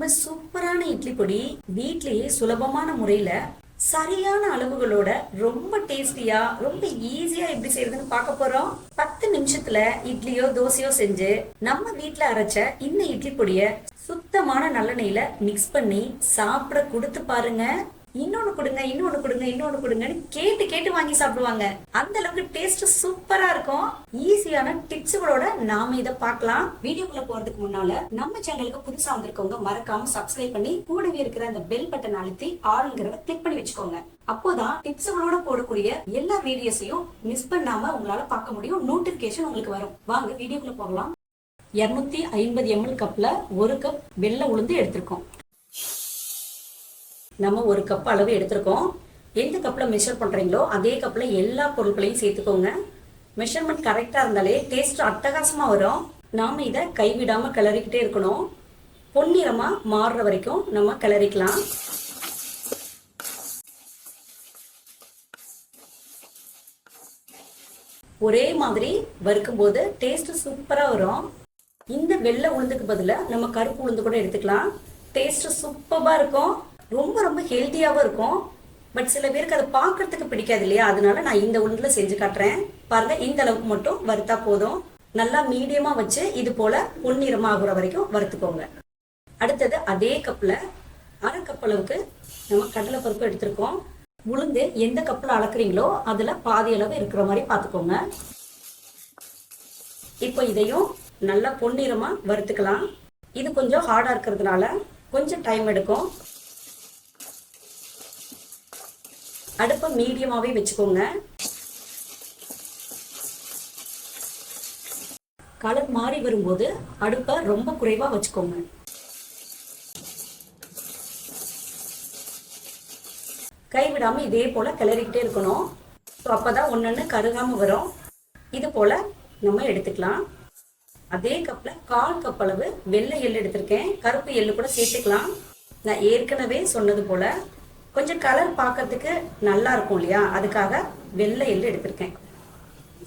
ரொம்ப சூப்பரான இட்லி பொடி. வீட்லயே சுலபமான முறையில சரியான அளவுகளோட ரொம்ப டேஸ்டியா ரொம்ப ஈஸியா எப்படி செய்யறதுன்னு பார்க்க போறோம். பத்து நிமிஷத்துல இட்லியோ தோசையோ செஞ்சு நம்ம வீட்ல அரைச்ச இந்த இட்லி பொடிய சுத்தமான நல்லெண்ணெயில மிக்ஸ் பண்ணி சாப்பிட கொடுத்து பாருங்க. இன்னொன்னு கொடுங்க இன்னொன்னு கொடுங்க இன்னொன்னு கொடுங்கன்னு கேட்டு கேட்டு வாங்கி சாப்பிடுவாங்க. அந்த அளவுக்கு டேஸ்ட் சூப்பரா இருக்கும். ஈஸியான டிப்ஸுகளோட நாம இத பார்க்கலாம். வீடியோக்குள்ள போறதுக்கு முன்னால நம்ம சேனலுக்கு புதுசா வந்திருக்கவங்க மறக்காம சப்ஸ்கிரைப் பண்ணி கூடவே இருக்கிற அந்த பெல் பட்டன் அழுத்தி ஆளுங்கிறத கிளிக் பண்ணி வச்சுக்கோங்க. அப்போதான் டிப்ஸுகளோட போடக்கூடிய எல்லா வீடியோஸையும் மிஸ் பண்ணாம உங்களால பார்க்க முடியும். நோட்டிபிகேஷன் உங்களுக்கு வரும். வாங்க வீடியோக்குள்ள போகலாம். இருநூத்தி ஐம்பது எம்எல் கப்ல ஒரு கப் வெள்ளை உளுந்து எடுத்திருக்கோம். நம்ம ஒரு கப் அளவு எடுத்திருக்கோம். எந்த கப்பில் மெஷர் பண்ணுறீங்களோ அதே கப்பில் எல்லா பொருட்களையும் சேர்த்துக்கோங்க. மெஷர்மெண்ட் கரெக்டாக இருந்தாலே டேஸ்ட் அட்டகாசமாக வரும். நாம் இதை கைவிடாமல் கிளறிக்கிட்டே இருக்கணும். பொன்னிறமாக மாறுற வரைக்கும் நம்ம கிளறிக்கலாம். ஒரே மாதிரி வறுக்கும்போது டேஸ்ட் சூப்பராக வரும். இந்த வெள்ளை உளுந்துக்கு பதிலாக நம்ம கருப்பு உளுந்து கூட எடுத்துக்கலாம். டேஸ்ட் சூப்பராக இருக்கும். ரொம்ப ரொம்ப ஹெல்த்தியாகவும் இருக்கும். பட் சில பேருக்கு அதை பார்க்கறதுக்கு பிடிக்காது இல்லையா? அதனால நான் இந்த உளுந்தில் செஞ்சு காட்டுறேன். பாருங்க இந்த அளவுக்கு மட்டும் வறுத்தா போதும். நல்லா மீடியமாக வச்சு இது போல பொன்னிறமாகிற வரைக்கும் வறுத்துக்கோங்க. அடுத்தது அதே கப்பில் அரை கப் அளவுக்கு நம்ம கடலை பருப்பு எடுத்திருக்கோம். உளுந்து எந்த கப்பில் அளக்குறீங்களோ அதில் பாதி அளவு இருக்கிற மாதிரி பார்த்துக்கோங்க. இப்போ இதையும் நல்லா பொன்னிறமாக வறுத்துக்கலாம். இது கொஞ்சம் ஹார்டாக இருக்கிறதுனால கொஞ்சம் டைம் எடுக்கும். அடுப்பை மீடியமாவே வச்சுக்கோங்க. கலர் மாறி வரும்போது அடுப்பை ரொம்ப குறைவா வச்சுக்கோங்க. கைவிடாம இதே போல கிளறிக்கிட்டே இருக்கணும். ஸோ அப்பதான் ஒன்னொன்னு கருகாம வரும். இது போல நம்ம எடுத்துக்கலாம். அதே கப்ல கால் கப் அளவு வெள்ளை எள் எடுத்திருக்கேன். கருப்பு எள்ளு கூட சேர்த்துக்கலாம். நான் ஏற்கனவே சொன்னது போல கொஞ்சம் கலர் பார்க்கறதுக்கு நல்லா இருக்கும் இல்லையா? அதுக்காக வெள்ளை எள்ளு எடுத்திருக்கேன்.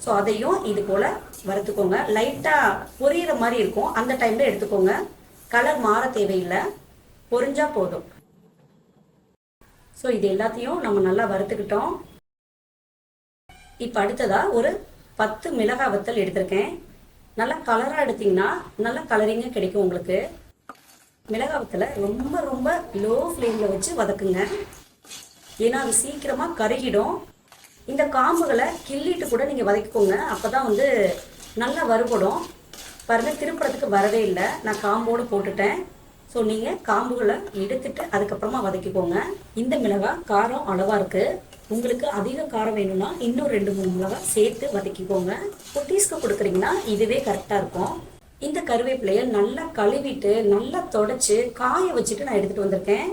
ஸோ அதையும் இது போல வறுத்துக்கோங்க. லைட்டாக பொரியிற மாதிரி இருக்கும். அந்த டைம்ல எடுத்துக்கோங்க. கலர் மாற தேவையில்லை. பொரிஞ்சா போதும். ஸோ இது எல்லாத்தையும் நம்ம நல்லா வறுத்துக்கிட்டோம். இப்போ அடுத்ததா ஒரு பத்து மிளகாய் வத்தல் எடுத்திருக்கேன். நல்லா கலராக எடுத்தீங்கன்னா நல்ல கலரிங்க கிடைக்கும் உங்களுக்கு. மிளகாவத்தில் ரொம்ப ரொம்ப லோ ஃப்ளேமில் வச்சு வதக்குங்க. ஏன்னா அது சீக்கிரமாக கருகிடும். இந்த காம்புகளை கிள்ளிட்டு கூட நீங்கள் வதக்கிக்கோங்க. அப்போ தான் வந்து நல்லா வறுபடும். பாருங்க திருப்புறதுக்கு வரவே இல்லை. நான் காம்போடு போட்டுட்டேன். ஸோ நீங்கள் காம்புகளை எடுத்துட்டு அதுக்கப்புறமா வதக்கிக்கோங்க. இந்த மிளகாய் காரம் அளவாக இருக்குது உங்களுக்கு அதிக காரம் வேணும்னா இன்னும் ரெண்டு மூணு மிளகாய் சேர்த்து வதக்கிக்கோங்க. குட்டீஸ்க்கு கொடுக்குறீங்கன்னா இதுவே கரெக்டாக இருக்கும். இந்த கருவேப்பிலையை நல்லா கழுவிட்டு நல்லா தொடச்சு காய வச்சுட்டு நான் எடுத்துட்டு வந்திருக்கேன்.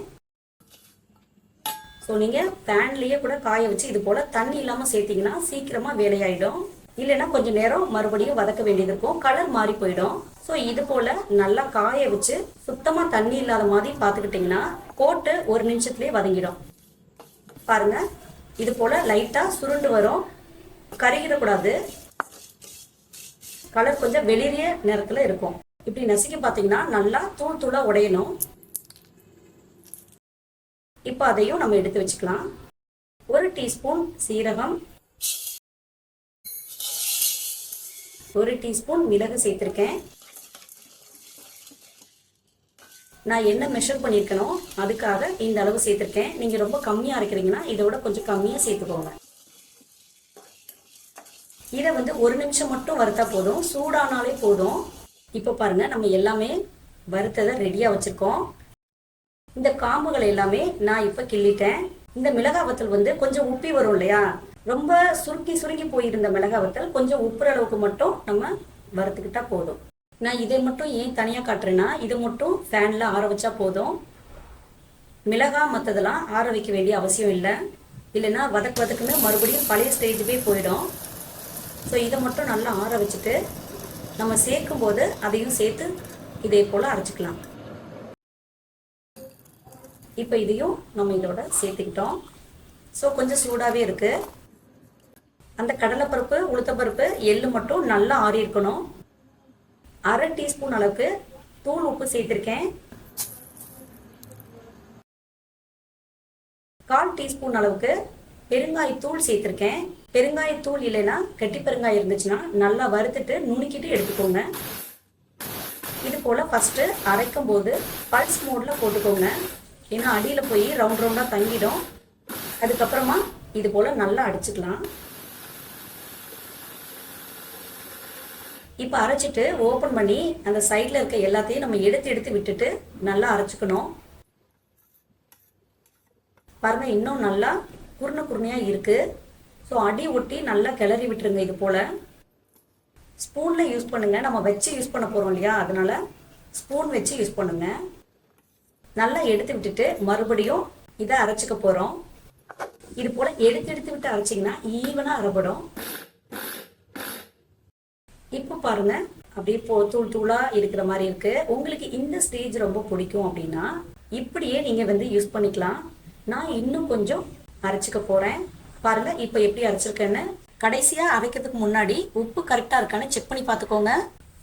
ஸோ நீங்கள் பேன்லேயே கூட காய வச்சு இது போல் தண்ணி இல்லாமல் சேர்த்தீங்கன்னா சீக்கிரமாக வேலையாயிடும். இல்லைன்னா கொஞ்சம் நேரம் மறுபடியும் வதக்க வேண்டியது இருக்கும். கலர் மாறி போயிடும். ஸோ இது போல் நல்லா காய வச்சு சுத்தமாக தண்ணி இல்லாத மாதிரி பார்த்துக்கிட்டிங்கன்னா போட்டு ஒரு நிமிஷத்துலேயே வதங்கிடும். பாருங்கள் இது போல் லைட்டாக சுருண்டு வரும். கருகிடக்கூடாது. கலர் கொஞ்சம் வெளிரிய நிறத்தில் இருக்கும். இப்படி நசுக்கி பார்த்தீங்கன்னா நல்லா தூள் தூளாக உடையணும். இப்போ அதையும் நம்ம எடுத்து வச்சுக்கலாம். ஒரு டீஸ்பூன் சீரகம். ஒரு டீஸ்பூன் மிளகு சேர்த்துருக்கேன். நான் என்ன மெஷர் பண்ணியிருக்கனோ அதுக்காக இந்த அளவு சேர்த்துருக்கேன். நீங்கள் ரொம்ப கம்மியாக இருக்கிறீங்கன்னா இதோட கொஞ்சம் கம்மியாக சேர்த்துக்கோங்க. இதை வந்து ஒரு நிமிஷம் மட்டும் வறுத்தா போதும். சூடானாலே போதும். இப்போ பாருங்க நம்ம எல்லாமே வறுத்ததை ரெடியாக வச்சுருக்கோம். இந்த காம்புகள் எல்லாமே நான் இப்போ கிள்ளிட்டேன். இந்த மிளகாய் வத்தல் வந்து கொஞ்சம் உப்பி வரும் இல்லையா? ரொம்ப சுருக்கி சுருங்கி போயிருந்த மிளகா வத்தல் கொஞ்சம் உப்புற அளவுக்கு மட்டும் நம்ம வறுத்துக்கிட்டா போதும். நான் இதை மட்டும் ஏன் தனியாக காட்டுறேன்னா இதை மட்டும் ஃபேனில் ஆற வச்சா போதும். மிளகா மற்றதெல்லாம் ஆற வைக்க வேண்டிய அவசியம் இல்லை. இல்லைன்னா வதக்கு வதக்குன்னு மறுபடியும் பழைய ஸ்டேஜுக்கே போயிடும். ஸோ இதை மட்டும் நல்லா ஆற வச்சுட்டு நம்ம சேர்க்கும் போது அதையும் சேர்த்து இதே போல் அரைச்சிக்கலாம். இப்போ இதையும் நம்ம இதோட சேர்த்துக்கிட்டோம். ஸோ கொஞ்சம் சூடாகவே இருக்குது அந்த கடலைப்பருப்பு உளுத்தப்பருப்பு எள்ளு மட்டும் நல்லா ஆறி இருக்கணும். அரை டீஸ்பூன் அளவுக்கு தூள் உப்பு சேர்த்துருக்கேன். கால் டீஸ்பூன் அளவுக்கு பெருங்காயத்தூள் சேர்த்துருக்கேன். பெருங்காயத்தூள் இல்லைன்னா கெட்டி பெருங்காயம் இருந்துச்சுன்னா நல்லா வறுத்துட்டு நுணுக்கிட்டு எடுத்துக்கோங்க. இது போல் ஃபஸ்ட்டு அரைக்கும் போது பல்ஸ் மோடில் போட்டுக்கோங்க. ஏன்னா அடியில் போய் ரவுண்ட் ரவுண்டாக தங்கிடும். அதுக்கப்புறமா இது போல் நல்லா அடிச்சுக்கலாம். இப்போ அரைச்சிட்டு ஓப்பன் பண்ணி அந்த சைடில் இருக்க எல்லாத்தையும் நம்ம எடுத்து எடுத்து விட்டுட்டு நல்லா அரைச்சிக்கணும். பாருங்கள் இன்னும் நல்லா குருணை குருணையாக இருக்குது ஸோ அடி ஒட்டி நல்லா கிளறி விட்டுருங்க இது போல். ஸ்பூனில் யூஸ் பண்ணுங்க. நம்ம வச்சு யூஸ் பண்ண போகிறோம் இல்லையா? அதனால ஸ்பூன் வச்சு யூஸ் பண்ணுங்கள் நல்லா எடுத்து விட்டுட்டு மறுபடியும் இதை அரைச்சிக்க போகிறோம் இது போல் எடுத்து எடுத்து விட்டு அரைச்சிங்கன்னா ஈவனாக அரைப்படும் இப்போ பாருங்க. அப்படியே போ தூள் தூளாக இருக்கிற மாதிரி இருக்கு. உங்களுக்கு இந்த ஸ்டேஜ் ரொம்ப பிடிக்கும் அப்படின்னா இப்படியே நீங்கள் வந்து யூஸ் பண்ணிக்கலாம். நான் இன்னும் கொஞ்சம் அரைச்சிக்க போகிறேன் பாருங்க இப்போ எப்படி அரைச்சிருக்கேன்னு. கடைசியா அரைக்கிறதுக்கு முன்னாடி உப்பு கரெக்டா இருக்கான்னு செக் பண்ணி பார்த்துக்கோங்க.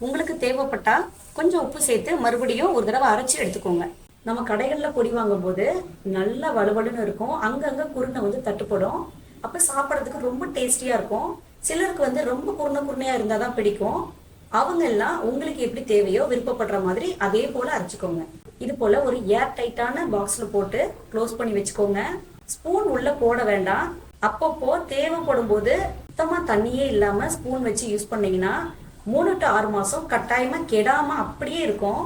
உங்களுக்கு தேவைப்பட்டா கொஞ்சம் உப்பு சேர்த்து மறுபடியும் ஒரு தடவை அரைச்சி எடுத்துக்கோங்க. நம்ம கடைகளில் பொடி வாங்கும்போது நல்லா வலுவலுன்னு இருக்கும். அங்கங்க குருணை வந்து தட்டுப்படும். அப்போ சாப்பிட்றதுக்கு ரொம்ப டேஸ்டியா இருக்கும். சிலருக்கு வந்து ரொம்ப குருணை குருணையா இருந்தால் தான் பிடிக்கும். அவங்க எல்லாம் உங்களுக்கு எப்படி தேவையோ விருப்பப்படுற மாதிரி அதே போல அரைச்சிக்கோங்க. இது போல ஒரு ஏர் டைட்டான பாக்ஸ்ல போட்டு க்ளோஸ் பண்ணி வச்சுக்கோங்க. ஸ்பூன் உள்ள போட வேண்டாம். அப்பப்போ தேவைப்படும் போது சுத்தமா தண்ணியே இல்லாம ஸ்பூன் வச்சு யூஸ் பண்ணீங்கன்னா மூணு டு ஆறு மாசம் கட்டாயமா கெடாம அப்படியே இருக்கும்.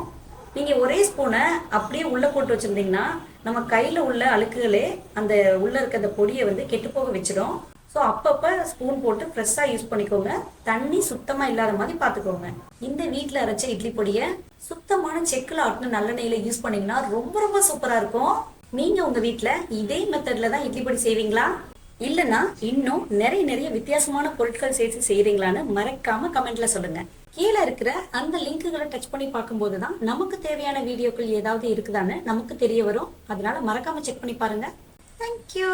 நீங்க ஒரே ஸ்பூனை அப்படியே உள்ள போட்டு வச்சிருந்தீங்கன்னா நம்ம கையில உள்ள அழுக்குகளே அந்த உள்ள இருக்க அந்த பொடியை வந்து கெட்டு போக வச்சிடும். ஸோ அப்பப்போ ஸ்பூன் போட்டு ஃப்ரெஷ்ஷாக யூஸ் பண்ணிக்கோங்க. தண்ணி சுத்தமாக இல்லாத மாதிரி பார்த்துக்கோங்க இந்த வீட்டில் அரைச்ச இட்லி பொடியை சுத்தமான செக்கில் ஆட்டின நல்லெண்ணெயில் யூஸ் பண்ணீங்கன்னா ரொம்ப ரொம்ப சூப்பராக இருக்கும். நீங்கள் உங்கள் வீட்டில் இதே மெத்தடில் தான் இட்லி பொடி செய்வீங்களா? இல்லைன்னா இன்னும் நிறைய நிறைய வித்தியாசமான பொருட்கள் சேர்த்து செய்கிறீங்களான்னு மறக்காம கமெண்ட்ல சொல்லுங்க. கீழே இருக்கிற அந்த லிங்க்குகளை டச் பண்ணி பார்க்கும்போது தான் நமக்கு தேவையான வீடியோக்கள் ஏதாவது இருக்குதான்னு நமக்கு தெரிய வரும். அதனால மறக்காம செக் பண்ணி பாருங்க. தேங்க்யூ